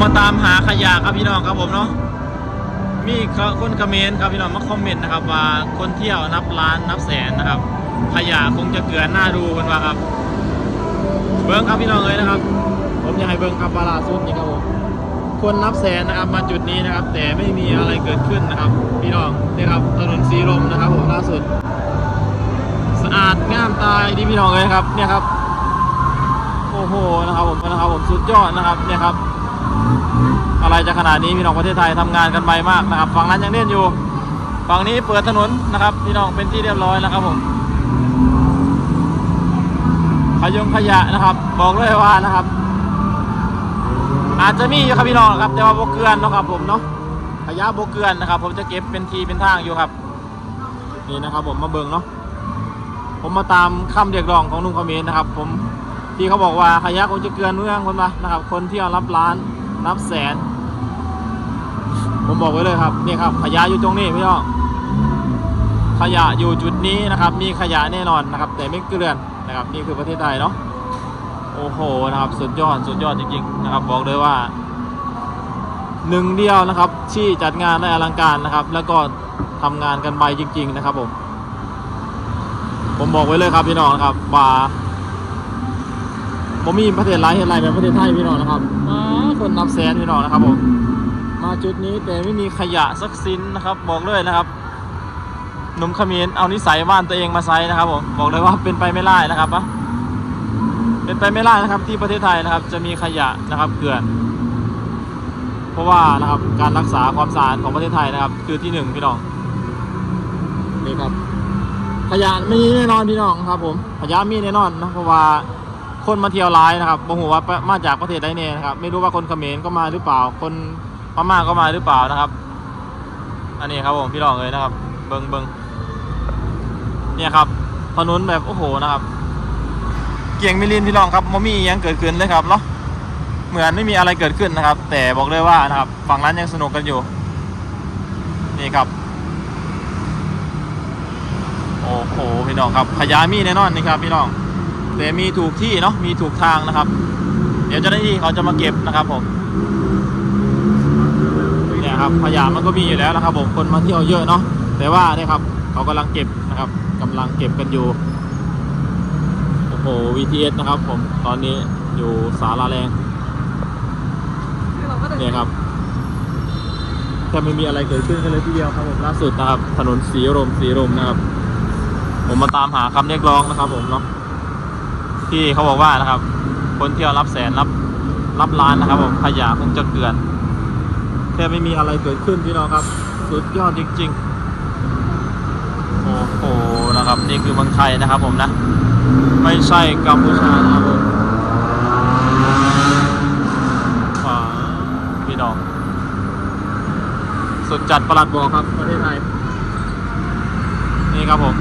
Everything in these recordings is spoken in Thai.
มาตามหาขยะครับพี่น้องครับผมเนาะมีคนคอมเมนต์ครับพี่น้องมาคอมเมนต์นะครับว่าคนเที่ยวนับล้านนับแสนนะครับ ขยะคงจะเกลือนหน้าดูกันว่าครับ เบิ้งครับพี่น้องเลยนะครับ ผมอยากให้เบิ้งครับบาลาสุดนี่ครับผมคนนับแสนนะครับมาจุดนี้นะครับ แต่ไม่มีอะไรเกิดขึ้นนะครับ พี่น้องนี่ครับถนนสีลมนะครับผมล่าสุด สะอาดงามตายดีพี่น้องเลยครับเนี่ยครับโอ้โหนะครับผมนะครับผมสุดยอดนะครับเนี่ยครับ อะไรจะขนาดนี้พี่น้องประเทศไทยทำงานกันไวมากนะครับ ฝั่งนั้นยังเล่นอยู่ ฝั่งนี้เปิดถนนนะครับพี่น้องเป็นที่เรียบร้อยแล้วครับผมขยงขยะนะครับ บอกเลยว่านะครับ อาจจะมีอยู่ครับพี่น้องครับแต่ว่าโบเกือนนะครับผมเนาะขยะโบเกือนนะครับ ผมจะเก็บเป็นทีเป็นทางอยู่ครับนี่นะครับ ผมมาเบิงเนาะผมมาตามคำเรียกร้องของลุงคอมเมนต์นะครับ ผมที่เขาบอกว่าขยะคงจะเกือนเมืองคนมานะครับ คนที่เอารับล้านนับแสน ผมบอกไว้เลยครับนี่ครับ ขยะอยู่ตรงนี้พี่น้องขยะอยู่จุดนี้นะครับ มีขยะแน่นอนนะครับ แต่ไม่เกลื่อนนะครับ นี่คือประเทศไทยเนาะโอ้โหนะครับสุดยอดสุดยอดจริงๆนะครับ บอกเลยว่าหนึ่งเดียวนะครับที่จัดงานได้อลังการนะครับ แล้วก็ทำงานกันไปจริง ๆ นะครับผม ผมบอกไว้เลยครับพี่น้องนะครับว่าผมมีประเทศไรเห็นไรแบบประเทศไทยพี่น้องนะครับอ่าคนนับแสนพี่น้องนะครับผม มาจุดนี้แต่ไม่มีขยะสักสิ้นนะครับ บอกเลยนะครับหนุ่มขมรเอานิสัยบ้านตัวเองมาใช้นะครับผมบอกเลยว่าเป็นไปไม่ได้นะครับนะเป็นไปไม่ได้นะครับที่ประเทศไทยนะครับ จะมีขยะนะครับเกลื่อน เพราะว่านะครับการรักษาความสะอาดของประเทศไทยนะครับ คือที่หนึ่งพี่น้องนี่ครับ ขยะมีแน่นอนพี่น้องครับ ผมขยะมีแน่นอนนะเพราะว่าคนมาเที่ยวร้ายนะครับบ่ฮูว่ามาจากประเทศใดเนี่ยนะครับ ไม่รู้ว่าคนเขมรก็มาหรือเปล่าคน พม่าก็มาหรือเปล่านะครับ อันนี้ครับผมพี่น้องเลยนะครับ เบิงเบิงเนี่ยครับถนนแบบโอ้โหนะครับ เกียงมิลินพี่น้องครับมมีอิหยังเกิดขึ้นเลยครับเนาะเหมือนไม่มีอะไรเกิดขึ้นนะครับ แต่บอกเลยว่านะครับฝั่งนั้นยังสนุกกันอยู่ นี่ครับ โอ้โหพี่น้องครับขยะมีแน่นอนนี่ครับพี่น้องแต่มีถูกที่เนาะมีถูกทางนะครับ เดี๋ยวเจ้าหน้าที่เขาจะมาเก็บนะครับผม นี่ยครับขยะมันก็มีอยู่แล้วนะครับผมคนมาเที่ยวเยอะเนาะแต่ว่าเนี่ยครับเขากำลังเก็บนะครับกำลังเก็บกันอยู่โอ้โห VTS นะครับ ผมตอนนี้อยู่สาราแรงเนี่ยครับแทบไม่มีอะไรเกิดขึ้นกันเลยทีเดียวครับผมล่าสุดนะครับ ถนนสีลมสีลมนะครับ ผมมาตามหาคำเรียกร้องนะครับ ผมเนาะที่เขาบอกว่านะครับ คนเที่ยวรับแสนรับรับล้านนะครับ ผมขยะคงจะเกลื่อน แค่ไม่มีอะไรเกิดขึ้นพี่น้องครับ สุดยอดจริง ๆ โอ้โหนะครับ นี่คือเมืองไทยนะครับผมนะ ไม่ใช่กัมพูชานะครับผมอ่าพี่น้อง สุดจัดประหลัดบอกครับประเทศไทย นี่ครับผม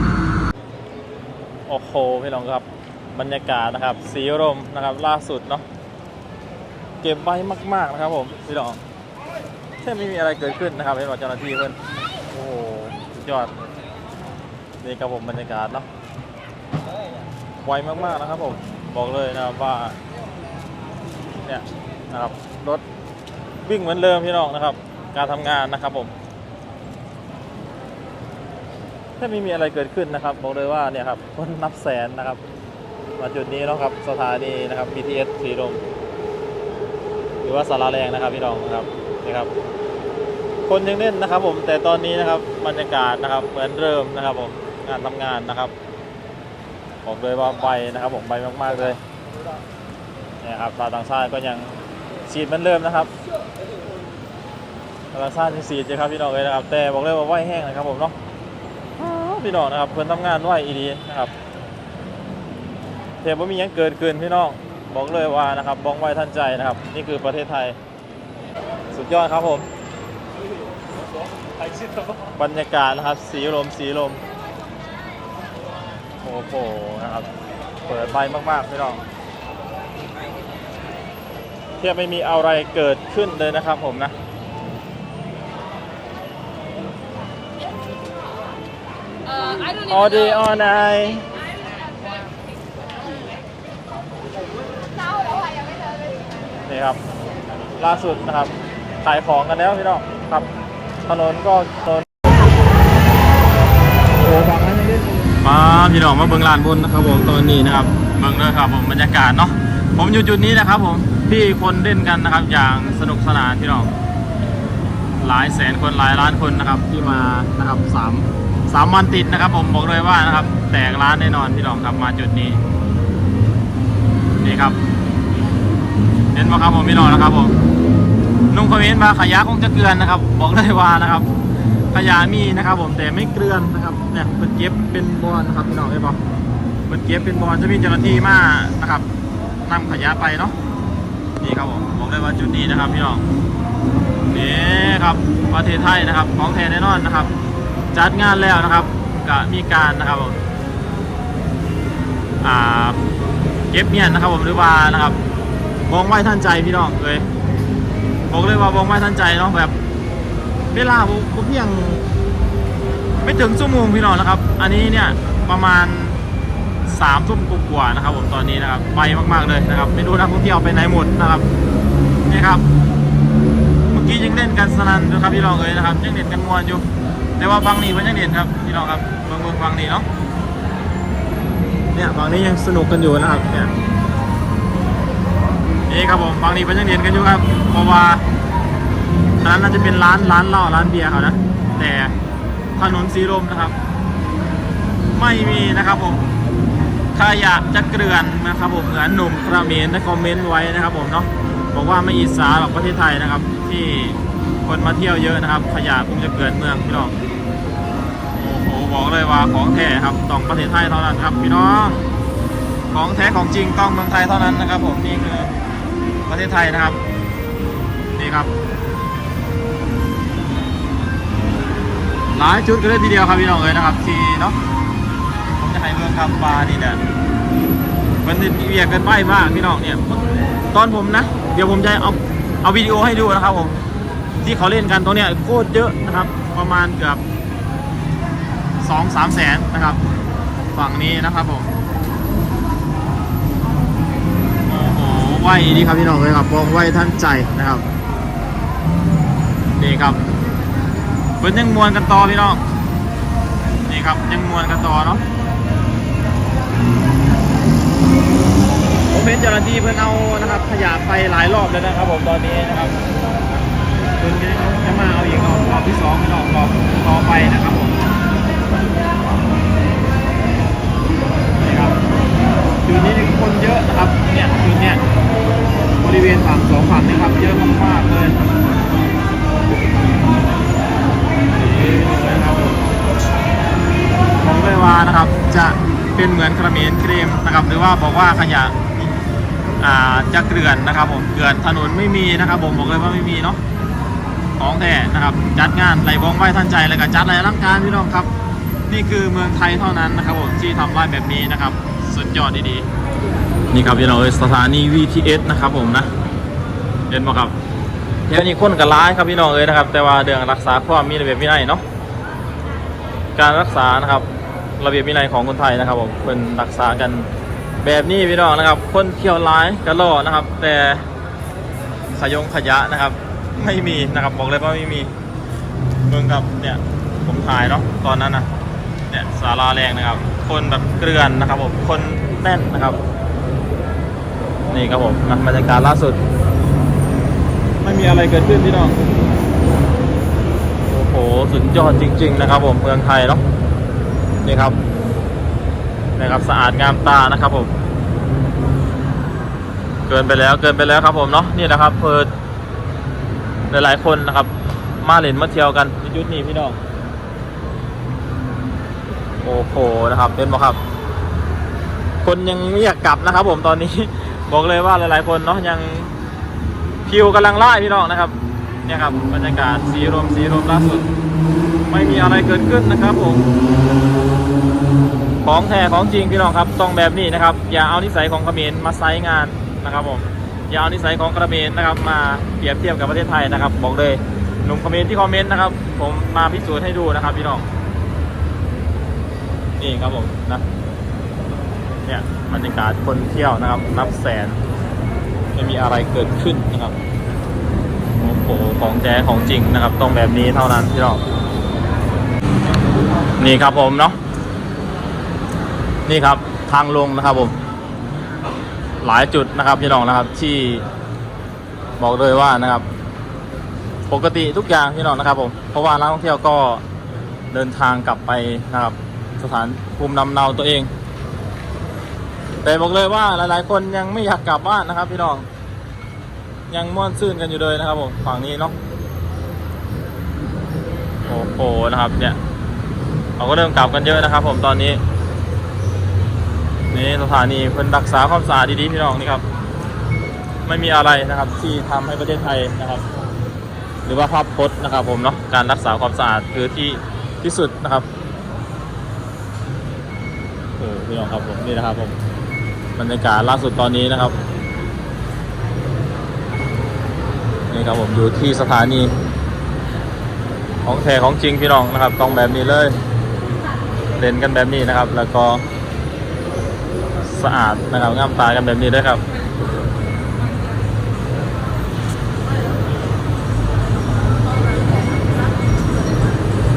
โอ้โห พี่น้องครับ บรรยากาศนะครับ สีลมนะครับ ล่าสุดเนาะ เก็บไว้มาก ๆ นะครับผม พี่น้อง แค่ไม่มีอะไรเกิดขึ้นนะครับเห็นว่าเจ้าหน้าที่เพื่อนโอ้โหสุดยอดนี่ครับผมบรรยากาศเนาะไวมากๆนะครับผมบอกเลยนะครับว่าเนี่ยนะครับรถวิ่งเหมือนเดิมพี่น้องนะครับ การทำงานนะครับผมถ้าไม่มีอะไรเกิดขึ้นนะครับ บอกเลยว่าเนี่ยครับคนนับแสนนะครับ มาจุดนี้แล้วครับสถานีนะครับ BTS สีลมหรือว่าสาราแรงนะครับพี่น้องนะครับ ครับ คนยังเล่นนะครับ ผมแต่ตอนนี้นะครับบรรยากาศนะครับ เหมือนเริ่มนะครับ ผมงานทำงานนะครับบอกเลยว่าไวนะครับ ผมไวมากๆเลยเนี่ยครับชาวต่างชาติก็ยังฉีดเหมือนเริ่มนะครับชาวต่างชาติยังฉีดอยู่ครับพี่น้องเลยนะครับ แต่บอกเลยว่าไหวแห้งนะครับ ผมเนาะพี่น้องนะครับเพิ่อนทำงานไหวอีดีนะครับเทปว่ามียังเกิดขึ้นพี่น้องบอกเลยว่านะครับบ้องไหวทันใจนะครับ นี่คือประเทศไทย ยอดครับผม บรรยากาศนะครับ สีลมสีลม โอ้โหนะครับ เปิดใบมากๆพี่น้องเทียบไม่มีอะไรเกิดขึ้นเลยนะครับผมนะ Uh, I don't even all day know. all night นี่ครับ ล่าสุดนะครับ ขายของกันแล้วพี่น้องครับ ถนนก็ถนนโอ้บางนั้นยังเล่นมาพี่น้องมาเบิ่งลานบนนะครับผมตอนนี้นะครับเบิ่งด้วยครับผมบรรยากาศเนาะผมอยู่จุดนี้นะครับผมที่คนเล่นกันนะครับ อย่างสนุกสนานพี่น้องหลายแสนคนหลายล้านคนนะครับที่มานะครับสามสามวันติดนะครับ ผมบอกเลยว่านะครับ แตกร้านแน่นอนพี่น้องครับมาจุดนี้นี่ครับเห็นไหมครับผมพี่น้องนะครับผม นุ่งคอมเมนต์มาขยะคงจะเกลือนนะครับ บอกเลยว่านะครับ ขยะมีนะครับ ผมแต่ไม่เกลือนนะครับเนี่ยเป็นเก็บเป็นบอลนะครับพี่น้องเห็นปะเป็นเก็บเป็นบอลจะมีเจ้าหน้าที่มานะครับนำขยะไปเนาะนี่ครับผมบอกเลยว่าจุดนี้นะครับพี่น้องนี่ครับประเทศไทยนะครับ ของแท้แน่นอนนะครับ จัดงานแล้วนะครับก็มีการนะครับผมเก็บเงียนนะครับผมหรือว่านะครับวงไว้ท่านใจพี่น้องเลย บอกเลยว่าวงไว้ท่านใจเนาะแบบเวลาผมเพียง ไม่ถึงชั่วโมงพี่น้องนะครับ อันนี้เนี่ยประมาณสามทุ่มกว่าๆนะครับ ผมตอนนี้นะครับไปมากๆเลยนะครับ ไม่รู้นักท่องเที่ยวไปไหนหมดนะครับนี่ครับ เมื่อกี้ยังเล่นกันสนั่นอยู่ครับพี่น้องเอ้ยนะครับยังเล่นกันมวนอยู่ แต่ว่าบางนี้มันยังเล่นครับพี่น้องครับเมืองเมืองบางนี้เนาะเนี่ยบางนี้ยังสนุกกันอยู่นะครับเนี่ย นี่ครับผมบางนี้มันยังเล่นกันอยู่ครับเพราะว่าอันนั้นน่าจะเป็นร้านร้านเหล้าร้านเบียร์เขานะแต่ถนนสีลมนะครับ ไม่มีนะครับผมขยะจะเกลื่อนนะครับผมเหมือนหนุ่มคราเมนได้คอมเมนต์ไว้นะครับผมเนาะบอกว่าไม่อิสาหรอกประเทศไทยนะครับ ที่คนมาเที่ยวเยอะนะครับ ขยะคงจะเกินเมืองพี่น้องโอ้โหบอกเลยว่าของแท้ครับต้องประเทศไทยเท่านั้นครับ พี่น้องของแท้ของจริงต้องเมืองไทยเท่านั้นนะครับ ผมนี่คือ ประเทศไทยนะครับ นี่ครับ หลายจุดกันเลยทีเดียวครับพี่น้องเลยนะครับ ที่เนาะผมจะให้เมืองคำปานี่เนี่ยมันเวียกเกินไปมากพี่น้องเนี่ย ตอนผมนะ เดี๋ยวผมจะเอาเอาวิดีโอให้ดูนะครับผมที่เขาเล่นกันตรงเนี้ยโคตรเยอะนะครับ ประมาณเกือบสองสามแสนนะครับ ฝั่งนี้นะครับผมโอ้โหไห วดีครับพี่น้องเลยครับบอกไหวท่านใจนะครับนี่ครับเพิ่นยังมวนกันต่อพี่น้องนี่ครับยังมวนกันต่อเนาะผมเห็นเจ้าหน้าที่เพื่อนเอานะครับขยะไปหลายรอบแล้วนะครับผมตอนนี้นะครับเพื่นจะมาเอาอีกรอบรอบที่สองไม่รอบรอบ ขยะอ่าจะเกลื่อนนะครับผมเกลื่อนถนนไม่มีนะครับผมบอกเลยว่าไม่มีเนาะของแท้นะครับ จัดงานไหลบองไหว้ท่านใจแล้วก็จัดไหลร่างการพี่น้องครับ นี่คือเมืองไทยเท่านั้นนะครับผมที่ทำไหว้แบบนี้นะครับ สุดยอดดีๆนี่ครับพี่น้องเอ้ยสถานี VTS นะครับผมนะเห็นไหมครับแถวนี้คนกับร้ายครับพี่น้องเอ้ยนะครับ แต่ว่าเรื่องรักษาความมีระเบียบวินัยเนาะการรักษานะครับระเบียบวินัยของคนไทยนะครับผมเป็นรักษากัน แบบนี้พี่น้องนะครับ คนเที่ยวร้ายกระล่อนะครับ แต่ขยงขยะนะครับ ไม่มีนะครับบอกเลยว่าไม่มีเมืองครับเนี่ยผมถ่ายเนาะตอนนั้นนะเนี่ยสาราแรงนะครับ คนแบบเกลื่อนนะครับผมคนแน่นนะครับ นี่ครับผมนะบรรยากาศล่าสุด ไม่มีอะไรเกิดขึ้นพี่น้องโอ้โหสุดยอดจริง ๆ นะครับ ผมเมืองไทยเนาะนี่ครับ นะครับสะอาดงามตานะครับผม เกินไปแล้วเกินไปแล้วครับผมเนาะนี่นะครับเพิดหลายๆคนนะครับ มาเล่นมาเที่ยวกันยุคนี้พี่น้องโอ้โหนะครับเป็นบ่ครับ คนยังไม่อยากกลับนะครับ ผมตอนนี้ บอกเลยว่าหลาย ๆ คนเนาะยังคิวกำลังไล่พี่น้องนะครับเนี่ยครับบรรยากาศสีลมสีลมล่าสุด ไม่มีอะไรเกิดขึ้นนะครับผม ของแท้ของจริงพี่น้องครับต้องแบบนี้นะครับ อย่าเอานิสัยของเขมรมาไซส์งานนะครับผมอย่าเอานิสัยของเขมรนะครับ มาเปรียบเทียบกับประเทศไทยนะครับ บอกเลยหนุ่มเขมรที่คอมเมนต์นะครับ ผมมาพิสูจน์ให้ดูนะครับ พี่น้องนี่ครับผมนะเนี่ยบรรยากาศคนเที่ยวนะครับนับแสนไม่มีอะไรเกิดขึ้นนะครับโอ้โหของแท้ของจริงนะครับ ต้องแบบนี้เท่านั้นพี่น้องนี่ครับผมเนาะ นี่ครับทางลงนะครับผม หลายจุดนะครับพี่น้องนะครับ ที่บอกเลยว่านะครับ ปกติทุกอย่างพี่น้องนะครับผมเพราะว่านักท่องเที่ยวก็เดินทางกลับไปนะครับ สถานภูมิลำเนาตัวเอง แต่บอกเลยว่าหลาย ๆ คนยังไม่อยากกลับบ้านนะครับ พี่น้อง ยังม่วนซื่นกันอยู่เลยนะครับผมฝั่งนี้เนาะโอ้โหนะครับ เนี่ยเราก็เริ่มกลับกันเยอะนะครับ ผมตอนนี้ นี่สถานีเพิ่นรักษาความสะอาดดีๆพี่น้องนี่ครับ ไม่มีอะไรนะครับที่ทำให้ประเทศไทยนะครับ หรือว่าภาพพจน์นะครับ ผมเนาะการรักษาความสะอาดคือที่ที่สุดนะครับโอ้พี่น้องครับผมนี่นะครับผมบรรยากาศล่าสุดตอนนี้นะครับนี่ครับผมอยู่ที่สถานี ของแท้ของจริงพี่น้องนะครับต้องแบบนี้เลยเล่นกันแบบนี้นะครับ แล้วก็ สะอาดนะครับงามตากันแบบนี้ด้วยครับ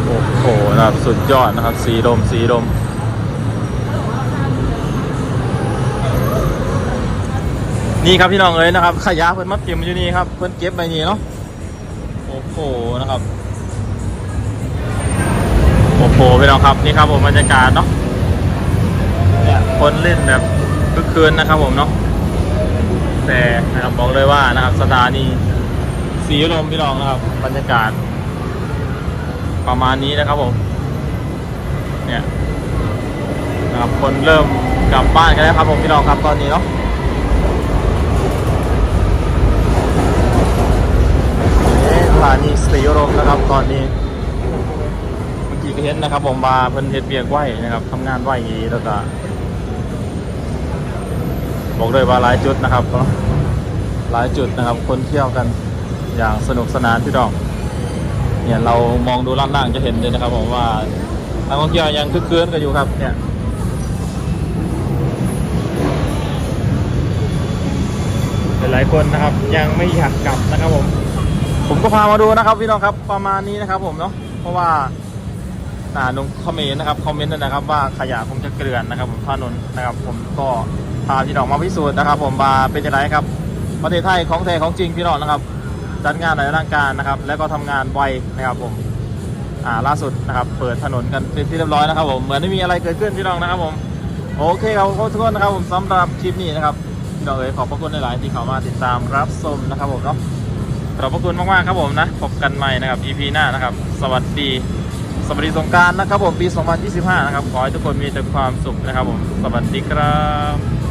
โอ้โหนะครับสุดยอดนะครับ สีดม สีดม นี่ครับพี่น้องเอ้ยนะครับ ขยะเพิ่นมาเก็บอยู่นี่ครับ เพิ่นเก็บไปนี่เนาะ โอ้โหนะครับ โอ้โหพี่น้องครับ นี่ครับผมบรรยากาศเนาะ คนเล่นแบบคึกคืนนะครับผมเนาะแต่นะครับบอกเลยว่านะครับสถานีสีลมพี่น้องนะครับ บรรยากาศ ประมาณนี้นะครับผม เนี่ยนะครับคนเริ่มกลับบ้านกันแล้วครับผมพี่น้องครับตอนนี้เนาะสถานีสีลมนะครับตอนนี้เมื่อกี้ก็เห็นนะครับ ผมมาเพิ่นเฮ็ดเบียกไหวนะครับทำงานไหวอย่างนี้แล้วก็ บอกเลยว่าหลายจุดนะครับก็หลายจุดนะครับ คนเที่ยวกันอย่างสนุกสนานพี่น้องเนี่ยเรามองดูล่างๆจะเห็นเลยนะครับผมว่านักท่องเที่ยวยังคึกคืนกันอยู่ครับ เนี่ยหลายๆคนนะครับ ยังไม่อยากกลับนะครับผม ผมก็พามาดูนะครับพี่น้องครับประมาณนี้นะครับ ผมเนาะเพราะว่าอ่าลงคอมเมนต์นะครับคอมเมนต์นะครับว่าขยะคงจะเกลื่อนนะครับ ผมถนนนะครับ ผมก็ พาพี่น้องมาพิสูจน์นะครับ ผมมาเป็นยังไงครับ ประเทศไทยของแท้ของจริงพี่น้องนะครับ จัดงานหลายร่างการนะครับ แล้วก็ทำงานไวนะครับผมอ่าล่าสุดนะครับ เปิดถนนกันเป็นที่เรียบร้อยนะครับ ผมเหมือนไม่มีอะไรเกิดขึ้นพี่น้องนะครับ ผมโอเคครับทุกคนนะครับ ผมสำหรับคลิปนี้นะครับพี่น้องเอ๋ยขอบพระคุณหลายๆที่เข้ามาติดตามรับชมนะครับ ผมเนาะขอบพระคุณมากๆครับผมนะพบกันใหม่นะครับ EP หน้านะครับ สวัสดีสวัสดีสงการนะครับผมปี 2025 นะครับ ขอให้ทุกคนมีแต่ความสุขนะครับผม สวัสดีครับ